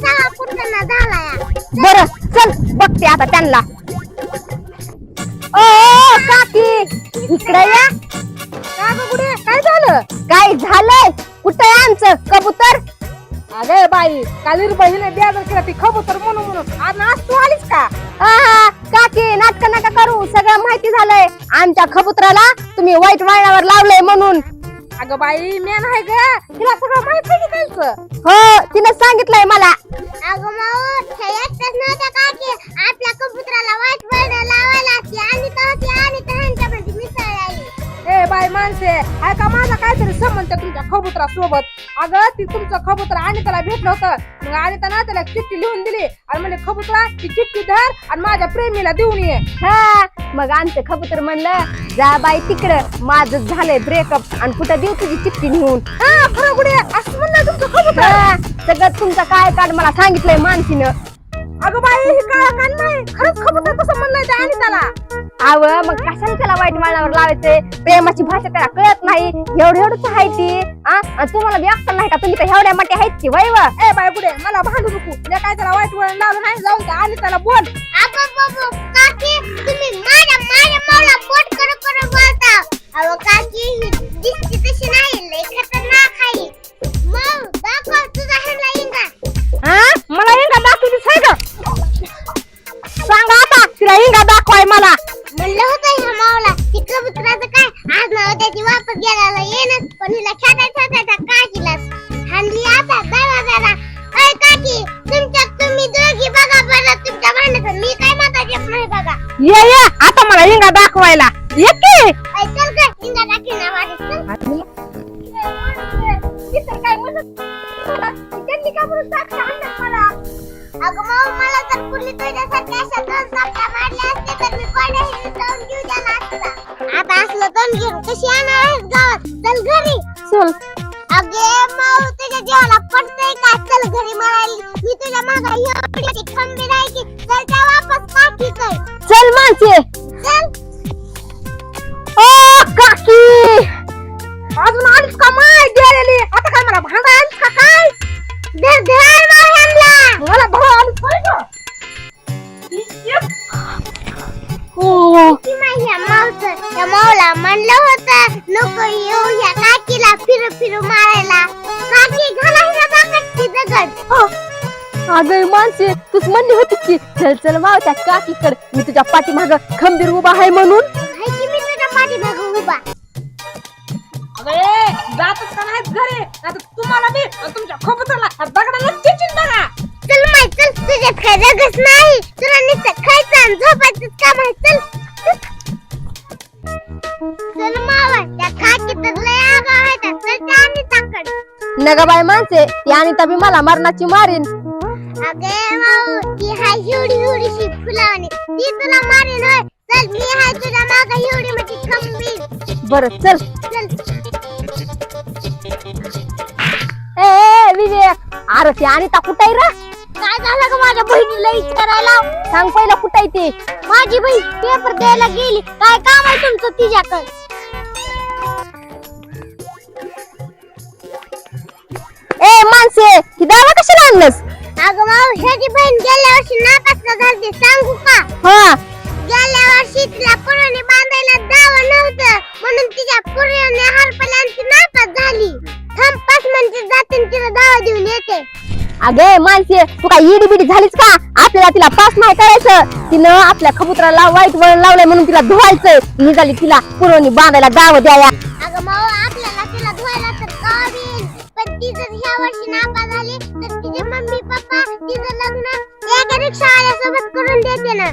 सहा फुटांना झालाय बर चल बघते आता त्यांना. ओ काकी इकडे या. काय झालं? काय झालंय? कुठे आमचं कबूतर? अगे बाई कालीर बहिणी बेदर केला ती खबूतर म्हणून म्हणून. आज आज तू आलीस का? आहा, काकी नाटक नका करू. सगळं माहिती झालंय. आमच्या खबुतराला तुम्ही वाईट वळणावर लावलंय म्हणून. अगं बाई मी नाही ग. तिला सगळं माहीत आहे की त्यांचं हो तिने सांगितलंय मला. अगं माऊ हे एकटंच नव्हतं का की? आपल्या कबुतराला वाईट वळण लावायला ती आणि तर ती आणि तर ह्यांच्यामध्ये मिसळली ए बाई माणसे आहे का माझा काहीतरी संबंध तुमच्या खबुतरा सोबत अगं ती तुमचं खबुतर आणि त्याला भेटलं होतं. मग आणि ना त्याला चिठ्ठी लिहून दिली. आणि म्हणजे खबुतरा ती चिठ्ठी धर आणि माझ्या प्रेमीला देऊन ये. हा मग आमचं खबूतर म्हणलं जा बाई तिकडं माझं झालंय ब्रेकअप आणि कुठं देऊ तुझी चिठ्ठी नेऊन हा खरं असं म्हणलं तुमचं खबुतर हा, सगळं तुमचं काय काढ मला सांगितलंय मानसीनं. अगं बाई हे काय कान नाही. खरंच खबुतर तसं म्हणलंय त्या आणि त्याला आव मग कशाला त्याला वाईट वळणावर लावायचंय प्रेमाची भाषा त्याला कळत नाही. एवढं एवढंच आहे ती आ? तुम्हाला बी अक्कल नाही का? तुम्ही तर एवढ्या मोठ्या आहेत की वय व? ए बाय गुडे मला भांडू नको. मी काय त्याला वाईट वळण लावलं नाही? जाऊ द्या आणि त्याला बोल बाबू काकी तुम्ही माझ्या माझ्या वापस गेल्याला येणं पण हिला खेटायचा त्याचा काकीलाच हाणली आता जावा जरा अय काकी तुमच्या तुम्ही दोघी बघा बरं तुमच्या भांडणाचं मी काय मतात येत नाही बघा? ये ये. आता मला इंगा दाखवायला. ये की. अय चल ग इंगा टाकी ना वाटे चल. तिथं काय म्हणत त्यांनी का म्हणून साक्षी आणलं मला? अगं मला तर कुणी तुझ्यासारख्या अशा दोन चापटा मारल्या असते तर मी कोणाही जाऊन घेऊ द्याला असता. आता असलं दोन घेऊन कशी गावात चल घरी. चल. अगे माऊ तुझ्या जीवाला पडतंय का? चल घरी मरायला मी तुझ्या मागा एवढी खंबीर आहे की चल त्या वापस पाठी कर. चल माणसे चल. ओ काकी. अजून आलीस का? माय गेलेली. आता काय मला भांडा येऊ ह्या काकीला फिरू फिरू मारायला. काकी घाला हिला दाखवती दगड. अगं माणसे तूच म्हणली होती की चल चल माव त्या काकीकड मी तुझ्या पाठीमाग खंबीर उभा आहे म्हणून. हाय की मी तुझ्या पाठीमागं उभा? अगं ए, जातच का नाहीत घरी. आता तुम्हाला मी आणि तुमच्या खबुतरला दगडाला चिचिन बघा चल माय चल तुझ्यात काय रगच नाही. तुला नुसतं खायचं आणि झोपायचं काम आहे. चल. नग बाय माणसे ती आणि तबी मला मरणाची मारीन. अगे ती हाय फुलावणी. ती तुला मारेन होय. चल मी हाय तुझ्या मागं हिवडी म्हणजे खंबीर. बर चल. चल. ए, ए विवेक. अरे ती अनिता कुठे र? काय झालं ग माझ्या बहिणीला विचारायला? सांग पहिलं कुठे ती. माझी बहीण पेपर द्यायला गेली. काय काम आहे तुमचं तिच्याकडे? माणसे ही दावा कशाला आणलंस? अगं ह्याची बहीण गेल्या वर्षी नापास झाली सांगू का? हा. गेल्या वर्षी तिला पुराने बांधायला दावा नव्हतं म्हणून तिच्या पुराने हरपल्या ती नापास झाली. थांब पाच म्हणजे जाते आणि तिला दावा देऊन येते. अगे माणसे तू काय इडी बिडी झालीस का? आपल्याला तिला पास नाही करायचं. तिनं आपल्या खबुत्राला वाईट वळण लावलंय म्हणून तिला धुवायचंय. निघाली तिला पुरवणी बांधायला दाव द्याया अगं माऊ आपल्याला ती जर ह्या वर्षी झाली तर तिचे मम्मी पप्पा तिचं लग्न एका रिक्षावाल्यासोबत करून देते ना.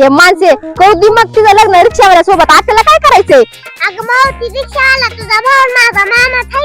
ये माणसे कौदी मग तिचं लग्न रिक्षावाल्या सोबत आपल्याला काय करायचंय? अगं माऊ ती रिक्षावाला तुझा भाऊ माझा मामा की